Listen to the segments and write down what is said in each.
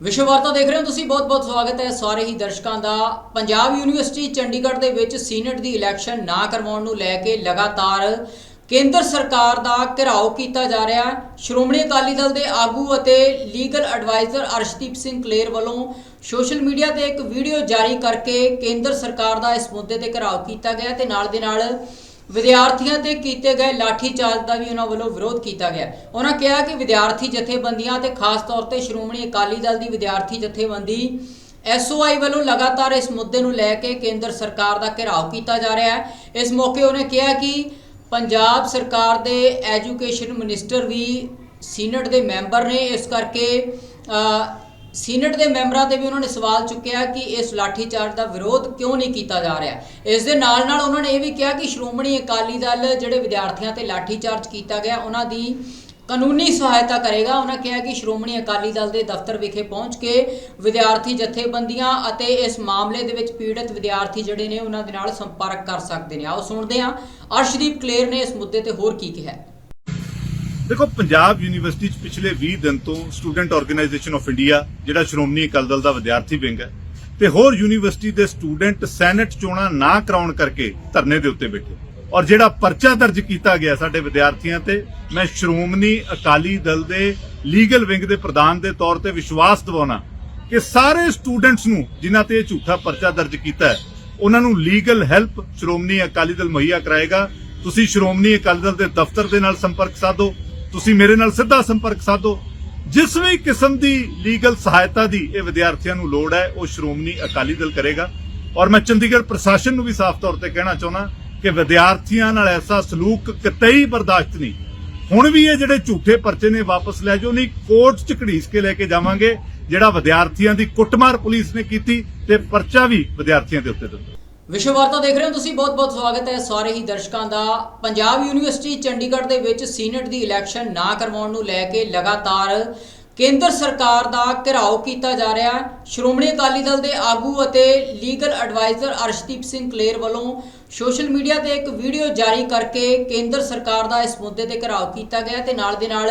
ਵਿਸ਼ਵ ਵਾਰਤਾ ਦੇਖ ਰਹੇ ਹੋ ਤੁਸੀਂ। ਬਹੁਤ-ਬਹੁਤ ਸਵਾਗਤ ਹੈ ਸਾਰੇ ਹੀ ਦਰਸ਼ਕਾਂ ਦਾ। ਪੰਜਾਬ ਯੂਨੀਵਰਸਿਟੀ ਚੰਡੀਗੜ੍ਹ ਦੇ ਵਿੱਚ ਸੀਨੇਟ ਦੀ ਇਲੈਕਸ਼ਨ ਨਾ ਕਰਵਾਉਣ ਨੂੰ ਲੈ ਕੇ ਲਗਾਤਾਰ ਕੇਂਦਰ ਸਰਕਾਰ ਦਾ ਘਿਰਾਓ ਕੀਤਾ ਜਾ ਰਿਹਾ ਹੈ। ਸ਼੍ਰੋਮਣੀ ਅਕਾਲੀ ਦਲ ਦੇ ਆਗੂ ਅਤੇ ਲੀਗਲ ਐਡਵਾਈਜ਼ਰ ਅਰਸ਼ਦੀਪ ਸਿੰਘ ਕਲੇਰ ਵੱਲੋਂ ਸੋਸ਼ਲ ਮੀਡੀਆ ਤੇ ਇੱਕ ਵੀਡੀਓ ਜਾਰੀ ਕਰਕੇ ਕੇਂਦਰ ਸਰਕਾਰ ਦਾ ਇਸ ਮੁੱਦੇ ਤੇ ਘਿਰਾਓ ਕੀਤਾ ਗਿਆ ਤੇ ਨਾਲ ਦੇ ਨਾਲ ਵਿਦਿਆਰਥੀਆਂ ਤੇ ਕੀਤੇ ਗਏ ਲਾਠੀਚਾਰਜ ਦਾ ਵੀ ਉਹਨਾਂ ਵੱਲੋਂ ਵਿਰੋਧ ਕੀਤਾ ਗਿਆ। ਉਹਨਾਂ ਕਿਹਾ ਕਿ ਵਿਦਿਆਰਥੀ ਜਥੇਬੰਦੀਆਂ ਤੇ ਖਾਸ ਤੌਰ ਤੇ ਸ਼੍ਰੋਮਣੀ ਅਕਾਲੀ ਦਲ ਦੀ ਵਿਦਿਆਰਥੀ ਜਥੇਬੰਦੀ ਐਸਓਆਈ ਵੱਲੋਂ ਲਗਾਤਾਰ ਇਸ ਮੁੱਦੇ ਨੂੰ ਲੈ ਕੇ ਕੇਂਦਰ ਸਰਕਾਰ ਦਾ ਘਿਰਾਓ ਕੀਤਾ ਜਾ ਰਿਹਾ ਹੈ। ਇਸ ਮੌਕੇ ਉਹਨੇ ਕਿਹਾ ਕਿ ਪੰਜਾਬ ਸਰਕਾਰ ਦੇ ਐਜੂਕੇਸ਼ਨ ਮਿਨਿਸਟਰ ਵੀ ਸੀਨੇਟ ਦੇ ਮੈਂਬਰ ਨੇ। ਇਸ ਕਰਕੇ ਸੀਨੇਟ ਦੇ ਮੈਂਬਰਾਂ ਤੇ ਵੀ ਉਹਨਾਂ ਨੇ ਸਵਾਲ ਚੁੱਕਿਆ ਕਿ ਇਸ ਲਾਠੀਚਾਰਜ ਦਾ ਵਿਰੋਧ ਕਿਉਂ ਨਹੀਂ ਕੀਤਾ ਜਾ ਰਿਹਾ? ਇਸ ਦੇ ਨਾਲ ਨਾਲ ਉਹਨਾਂ ਨੇ ਇਹ ਵੀ ਕਿਹਾ ਕਿ ਸ਼੍ਰੋਮਣੀ ਅਕਾਲੀ ਦਲ ਜਿਹੜੇ ਵਿਦਿਆਰਥੀਆਂ ਤੇ ਲਾਠੀਚਾਰਜ ਕੀਤਾ ਗਿਆ, ਉਹਨਾਂ ਦੀ ਕਾਨੂੰਨੀ ਸਹਾਇਤਾ ਕਰੇਗਾ। ਉਹਨਾਂ ਕਿਹਾ ਕਿ ਸ਼੍ਰੋਮਣੀ ਅਕਾਲੀ ਦਲ ਦੇ ਦਫ਼ਤਰ ਵਿਖੇ ਪਹੁੰਚ ਕੇ ਵਿਦਿਆਰਥੀ ਜਥੇਬੰਦੀਆਂ ਅਤੇ ਇਸ ਮਾਮਲੇ ਦੇ ਵਿੱਚ ਪੀੜਤ ਵਿਦਿਆਰਥੀ ਜਿਹੜੇ ਨੇ ਉਹਨਾਂ ਦੇ ਨਾਲ ਸੰਪਰਕ ਕਰ ਸਕਦੇ ਨੇ। ਆਓ ਸੁਣਦੇ ਹਾਂ। ਅਰਸ਼ਦੀਪ ਕਲੇਰ ਨੇ ਇਸ ਮੁੱਦੇ ਤੇ ਹੋਰ ਕੀ ਕਿਹਾ ਦੇਖੋ, ਪੰਜਾਬ ਯੂਨੀਵਰਸਿਟੀ 'ਚ ਪਿਛਲੇ 20 ਦਿਨ ਤੋਂ ਸਟੂਡੈਂਟ ਆਰਗੇਨਾਈਜੇਸ਼ਨ ਆਫ ਇੰਡੀਆ, ਜਿਹੜਾ ਸ਼੍ਰੋਮਣੀ ਅਕਾਲੀ ਦਲ ਦਾ ਵਿਦਿਆਰਥੀ ਵਿੰਗ ਹੈ, ਤੇ ਹੋਰ ਯੂਨੀਵਰਸਿਟੀ ਦੇ ਸਟੂਡੈਂਟ ਸੈਨੇਟ ਚੋਣਾਂ ਨਾ ਕਰਾਉਣ ਕਰਕੇ ਧਰਨੇ ਦੇ ਉੱਤੇ ਬੈਠੇ। ਔਰ ਜਿਹੜਾ ਪਰਚਾ ਦਰਜ ਕੀਤਾ ਗਿਆ ਸਾਡੇ ਵਿਦਿਆਰਥੀਆਂ ਤੇ, ਮੈਂ ਸ਼੍ਰੋਮਣੀ ਅਕਾਲੀ ਦਲ ਦੇ ਲੀਗਲ ਵਿੰਗ ਦੇ ਪ੍ਰਧਾਨ ਦੇ ਤੌਰ ਤੇ ਵਿਸ਼ਵਾਸ ਦਿਵਾਉਣਾ ਕਿ ਸਾਰੇ ਸਟੂਡੈਂਟਸ ਨੂੰ ਜਿਨ੍ਹਾਂ ਤੇ ਇਹ ਝੂਠਾ ਪਰਚਾ ਦਰਜ ਕੀਤਾ ਹੈ, ਉਹਨਾਂ ਨੂੰ ਲੀਗਲ ਹੈਲਪ ਸ਼੍ਰੋਮਣੀ ਅਕਾਲੀ ਦਲ ਮੁਹੱਈਆ ਕਰਾਏਗਾ। ਤੁਸੀਂ ਸ਼੍ਰੋਮਣੀ ਅਕਾਲੀ ਦਲ ਦੇ ਦਫ਼ਤਰ ਦੇ ਨਾਲ ਸੰਪਰਕ ਸਾਧੋ। ਤੁਸੀਂ ਮੇਰੇ ਨਾਲ ਸਿੱਧਾ ਸੰਪਰਕ ਸਾਧੋ। ਜਿਸ ਵੀ ਕਿਸਮ ਦੀ ਲੀਗਲ ਸਹਾਇਤਾ ਦੀ ਇਹ ਵਿਦਿਆਰਥੀਆਂ ਨੂੰ ਲੋੜ ਹੈ, ਉਹ ਸ਼੍ਰੋਮਣੀ ਅਕਾਲੀ ਦਲ ਕਰੇਗਾ। ਔਰ ਮੈਂ ਚੰਡੀਗੜ੍ਹ ਪ੍ਰਸ਼ਾਸਨ ਨੂੰ ਵੀ ਸਾਫ਼ ਤੌਰ ਤੇ ਕਹਿਣਾ ਚਾਹੁੰਦਾ ਕਿ ਵਿਦਿਆਰਥੀਆਂ ਨਾਲ ਐਸਾ ਸਲੂਕ ਕਿਤਈ ਬਰਦਾਸ਼ਤ ਨਹੀਂ। ਹੁਣ ਵੀ ਇਹ ਜਿਹੜੇ ਝੂਠੇ ਪਰਚੇ ਨੇ, ਵਾਪਸ ਲੈ ਜਾਓ। ਨਹੀਂ, ਕੋਰਟ ਚ ਘੜੀਸ ਕੇ ਲੈ ਕੇ ਜਾਵਾਂਗੇ, ਜਿਹੜਾ ਵਿਦਿਆਰਥੀਆਂ ਦੀ ਕੁੱਟਮਾਰ ਪੁਲਿਸ ਨੇ ਕੀਤੀ ਤੇ ਪਰਚਾ ਵੀ ਵਿਦਿਆਰਥੀਆਂ ਦੇ ਉੱਤੇ ਦਿੱਤਾ। ਵਿਸ਼ਵ ਵਾਰਤਾ ਦੇਖ ਰਹੇ ਹੋ ਤੁਸੀਂ। ਬਹੁਤ-ਬਹੁਤ ਸਵਾਗਤ ਹੈ ਸਾਰੇ ਹੀ ਦਰਸ਼ਕਾਂ ਦਾ। ਪੰਜਾਬ ਯੂਨੀਵਰਸਿਟੀ ਚੰਡੀਗੜ੍ਹ ਦੇ ਵਿੱਚ ਸੀਨੇਟ ਦੀ ਇਲੈਕਸ਼ਨ ਨਾ ਕਰਵਾਉਣ ਨੂੰ ਲੈ ਕੇ ਲਗਾਤਾਰ ਕੇਂਦਰ ਸਰਕਾਰ ਦਾ ਘਿਰਾਓ ਕੀਤਾ ਜਾ ਰਿਹਾ ਹੈ। ਸ਼੍ਰੋਮਣੀ ਅਕਾਲੀ ਦਲ ਦੇ ਆਗੂ ਅਤੇ ਲੀਗਲ ਐਡਵਾਈਜ਼ਰ ਅਰਸ਼ਦੀਪ ਸਿੰਘ ਕਲੇਰ ਵੱਲੋਂ ਸੋਸ਼ਲ ਮੀਡੀਆ ਤੇ ਇੱਕ ਵੀਡੀਓ ਜਾਰੀ ਕਰਕੇ ਕੇਂਦਰ ਸਰਕਾਰ ਦਾ ਇਸ ਮੁੱਦੇ ਤੇ ਘਿਰਾਓ ਕੀਤਾ ਗਿਆ ਤੇ ਨਾਲ ਦੇ ਨਾਲ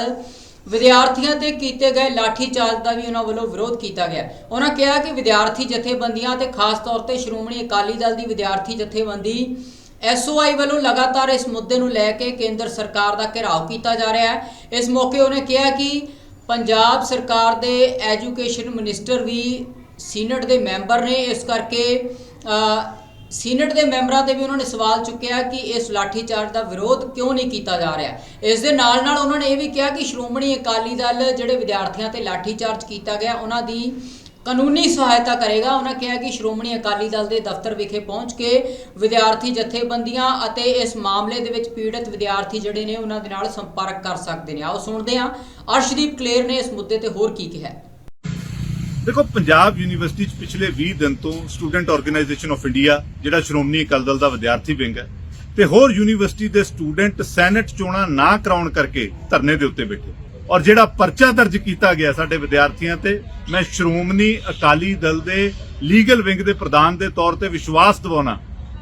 ਵਿਦਿਆਰਥੀਆਂ ਤੇ ਕੀਤੇ ਗਏ ਲਾਠੀਚਾਰਜ ਦਾ ਵੀ ਉਹਨਾਂ ਵੱਲੋਂ ਵਿਰੋਧ ਕੀਤਾ ਗਿਆ। ਉਹਨਾਂ ਕਿਹਾ ਕਿ ਵਿਦਿਆਰਥੀ ਜਥੇਬੰਦੀਆਂ ਤੇ ਖਾਸ ਤੌਰ ਤੇ ਸ਼੍ਰੋਮਣੀ ਅਕਾਲੀ ਦਲ ਦੀ ਵਿਦਿਆਰਥੀ ਜਥੇਬੰਦੀ ਐਸਓਆਈ ਵੱਲੋਂ ਲਗਾਤਾਰ ਇਸ ਮੁੱਦੇ ਨੂੰ ਲੈ ਕੇ ਕੇਂਦਰ ਸਰਕਾਰ ਦਾ ਘਿਰਾਓ ਕੀਤਾ ਜਾ ਰਿਹਾ ਹੈ। ਇਸ ਮੌਕੇ ਉਹਨੇ ਕਿਹਾ ਕਿ ਪੰਜਾਬ ਸਰਕਾਰ ਦੇ ਐਜੂਕੇਸ਼ਨ ਮਿਨਿਸਟਰ ਵੀ ਸੀਨੇਟ ਦੇ ਮੈਂਬਰ ਨੇ। ਇਸ ਕਰਕੇ ਸੀਨੇਟ ਦੇ ਮੈਂਬਰਾਂ ਤੇ ਵੀ ਉਹਨਾਂ ਨੇ ਸਵਾਲ ਚੁੱਕਿਆ ਕਿ ਇਸ ਲਾਠੀਚਾਰਜ ਦਾ ਵਿਰੋਧ ਕਿਉਂ ਨਹੀਂ ਕੀਤਾ ਜਾ ਰਿਹਾ? ਇਸ ਦੇ ਨਾਲ ਨਾਲ ਉਹਨਾਂ ਨੇ ਇਹ ਵੀ ਕਿਹਾ ਕਿ ਸ਼੍ਰੋਮਣੀ ਅਕਾਲੀ ਦਲ ਜਿਹੜੇ ਵਿਦਿਆਰਥੀਆਂ ਤੇ ਲਾਠੀਚਾਰਜ ਕੀਤਾ ਗਿਆ, ਉਹਨਾਂ ਦੀ ਕਾਨੂੰਨੀ ਸਹਾਇਤਾ ਕਰੇਗਾ। ਉਹਨਾਂ ਕਿਹਾ ਕਿ ਸ਼੍ਰੋਮਣੀ ਅਕਾਲੀ ਦਲ ਦੇ ਦਫ਼ਤਰ ਵਿਖੇ ਪਹੁੰਚ ਕੇ ਵਿਦਿਆਰਥੀ ਜਥੇਬੰਦੀਆਂ ਅਤੇ ਇਸ ਮਾਮਲੇ ਦੇ ਵਿੱਚ ਪੀੜਤ ਵਿਦਿਆਰਥੀ ਜਿਹੜੇ ਨੇ, ਉਹਨਾਂ ਦੇ ਨਾਲ ਸੰਪਰਕ ਕਰ ਸਕਦੇ ਨੇ। ਆਓ ਸੁਣਦੇ ਹਾਂ। ਅਰਸ਼ਦੀਪ ਕਲੇਰ ਨੇ ਇਸ ਮੁੱਦੇ ਤੇ ਹੋਰ ਕੀ ਕਿਹਾ ਦੇਖੋ, ਪੰਜਾਬ ਯੂਨੀਵਰਸਿਟੀ 'ਚ ਪਿਛਲੇ 20 ਦਿਨ ਤੋਂ ਸਟੂਡੈਂਟ ਆਰਗੇਨਾਈਜੇਸ਼ਨ ਆਫ ਇੰਡੀਆ ਜਿਹੜਾ ਸ਼੍ਰੋਮਣੀ ਅਕਾਲੀ ਦਲ ਦਾ ਵਿਦਿਆਰਥੀ ਵਿੰਗ ਹੈ, ਤੇ ਹੋਰ ਯੂਨੀਵਰਸਿਟੀ ਦੇ ਸਟੂਡੈਂਟ ਸੈਨੇਟ ਚੋਣਾਂ ਨਾ ਕਰਾਉਣ ਕਰਕੇ ਧਰਨੇ ਦੇ ਉੱਤੇ ਬੈਠੇ। ਔਰ ਜਿਹੜਾ ਪਰਚਾ ਦਰਜ ਕੀਤਾ ਗਿਆ ਸਾਡੇ ਵਿਦਿਆਰਥੀਆਂ ਤੇ, ਮੈਂ ਸ਼੍ਰੋਮਣੀ ਅਕਾਲੀ ਦਲ ਦੇ ਲੀਗਲ ਵਿੰਗ ਦੇ ਪ੍ਰਧਾਨ ਦੇ ਤੌਰ ਤੇ ਵਿਸ਼ਵਾਸ ਦਿਵਾਉਣਾ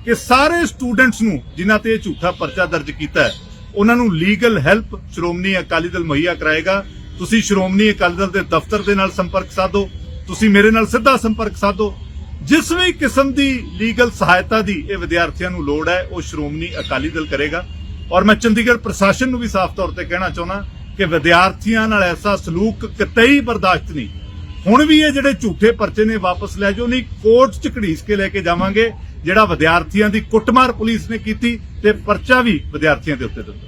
ਕਿ ਸਾਰੇ ਸਟੂਡੈਂਟਸ ਨੂੰ ਜਿਨ੍ਹਾਂ ਤੇ ਇਹ ਝੂਠਾ ਪਰਚਾ ਦਰਜ ਕੀਤਾ ਹੈ, ਉਹਨਾਂ ਨੂੰ ਲੀਗਲ ਹੈਲਪ ਸ਼੍ਰੋਮਣੀ ਅਕਾਲੀ ਦਲ ਮੁਹੱਈਆ ਕਰਾਏਗਾ। ਤੁਸੀਂ ਸ਼੍ਰੋਮਣੀ ਅਕਾਲੀ ਦਲ ਦੇ ਦਫ਼ਤਰ ਦੇ ਨਾਲ ਸੰਪਰਕ ਸਾਧੋ। ਤੁਸੀਂ ਮੇਰੇ ਨਾਲ ਸਿੱਧਾ ਸੰਪਰਕ ਸਾਧੋ। ਜਿਸ ਵੀ ਕਿਸਮ ਦੀ ਲੀਗਲ ਸਹਾਇਤਾ ਦੀ ਇਹ ਵਿਦਿਆਰਥੀਆਂ ਨੂੰ ਲੋੜ ਹੈ, ਉਹ ਸ਼੍ਰੋਮਣੀ ਅਕਾਲੀ ਦਲ ਕਰੇਗਾ। ਔਰ ਮੈਂ ਚੰਡੀਗੜ੍ਹ ਪ੍ਰਸ਼ਾਸਨ ਨੂੰ ਵੀ ਸਾਫ਼ ਤੌਰ ਤੇ ਕਹਿਣਾ ਚਾਹੁੰਦਾ ਕਿ ਵਿਦਿਆਰਥੀਆਂ ਨਾਲ ਐਸਾ ਸਲੂਕ ਕਿਤਈ ਬਰਦਾਸ਼ਤ ਨਹੀਂ। ਹੁਣ ਵੀ ਇਹ ਜਿਹੜੇ ਝੂਠੇ ਪਰਚੇ ਨੇ, ਵਾਪਸ ਲੈ ਜਾਓ। ਨਹੀਂ, ਕੋਰਟ ਚ ਘੜੀਸ ਕੇ ਲੈ ਕੇ ਜਾਵਾਂਗੇ, ਜਿਹੜਾ ਵਿਦਿਆਰਥੀਆਂ ਦੀ ਕੁੱਟਮਾਰ ਪੁਲਿਸ ਨੇ ਕੀਤੀ ਤੇ ਪਰਚਾ ਵੀ ਵਿਦਿਆਰਥੀਆਂ ਦੇ ਉੱਤੇ ਦਿੱਤਾ।